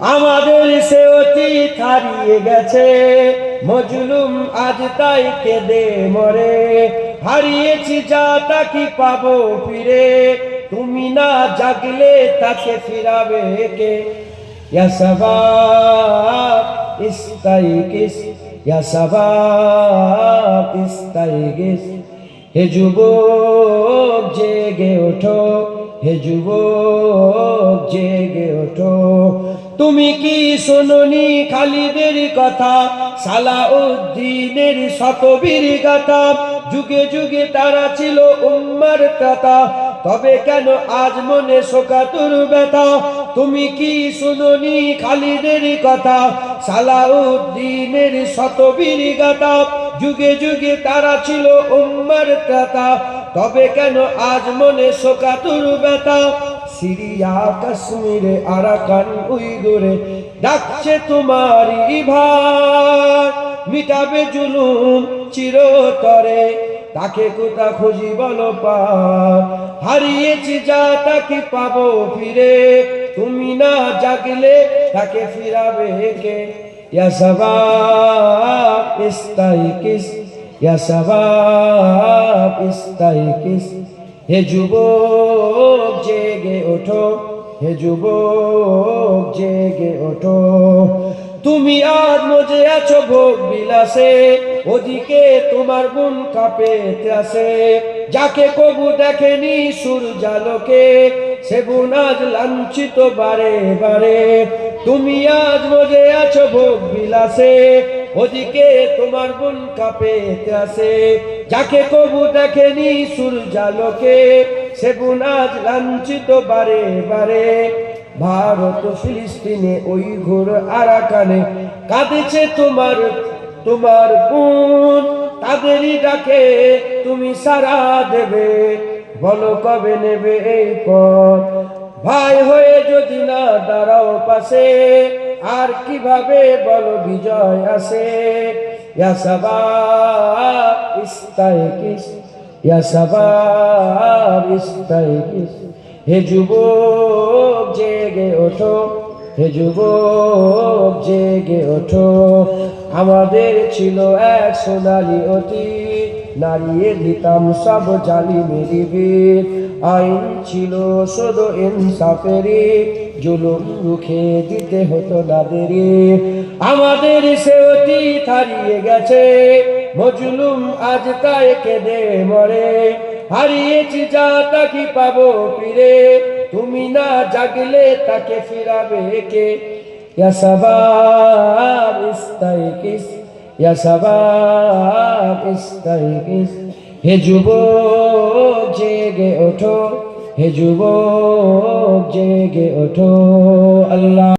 আমাদের সে অতীত হারিয়ে গেছে। মজলুম আজ তাই কেঁদে মরে। হারিয়েছি যা তাকে পাবো ফিরে? তুমি না জাগলে তাকে ফিরাবে কে? ইয়া ইয়া হে যুবক, জেগে ওঠো। হে যুবক জেগে ওঠো। তুমি কি শোনি খালিদের কথা? সালাউদ্দিনের শতবীর গাথা। যুগে যুগে তারা ছিল উম্মার ত্রাতা তবে কেন আজ মনে শোকাতুর ব্যথা? তুমি কি শুনুনি খালিদের কথা? সালাউদ্দিনের শতবীর গাথা। যুগে যুগে তারা ছিল উম্মার ত্রাতা তবে কেন আজ মনে শোকাতুর ব্যথা? সিরিয়া, কাশ্মীরে, আরাকান, উইগুরে ডাকছে তোমারই ভাই মিটাবে জুলুম চিরতরে, তাকে কোথা খুঁজি বলো পা হারিয়েছি যা তাকে পাবো ফিরে, তুমি না জাগলে তাকে ফিরাবে কে? ইয়া সবাব ইস্তাইকিস। ইয়া সবাব ইস্তাইকিস হে যুবক, জেগে ওঠো। হে যুবক, জেগে ওঠো। তুমি আজ মজে আছো ভোগ বিলাসে। ওদিকে তোমার মন কাঁপে ত্রাসে। যাকে কবু দেখেনি সূর্যালোকে সে বোন আজ লাঞ্ছিত বারে বারে। তুমি আজ মজে আছো ভোগ বিলাসে। ওদিকে তোমার বোন কাঁপে আসে যাকে কবু দেখেনি সূর্যালোকে সে বোন আজ লাঞ্ছিত বারে বারে। ভারত ফিলিস্তিনে ওই ঘোর আরাকানে কাঁদেছে তোমার তোমার বোন তাদেরই ডাকে তুমি সারা দেবে, বলো কবে নেবে এই পথ। ভাই হয়ে যদি না দাঁড়াও পাশে আর কীভাবে বলো বিজয় আসে? হে যুবক, জেগে ওঠো, হে যুবক, জেগে ওঠো। আমাদের ছিল এক সোনালি অতীত নারিয়ে দিতাম সব জালি মেরি বীর। আইন ছিল শুধু ইনসাফেরি জুলুম রুখে দিতে হতো না দেরি আমাদের সে অতীত হারিয়ে গেছে। মজলুম আজ তাই কেঁদে মরে। হারিয়েছি যা তাকে পাবো ফিরে। তুমি না জাগলে তাকে ফিরাবে কে? ইয়া সবাব ইস্তাইকিস ইয়া সবাব ইস্তাইকিস হে যুবক, জেগে ওঠো। হে যুবক জেগে ওঠো আল্লাহ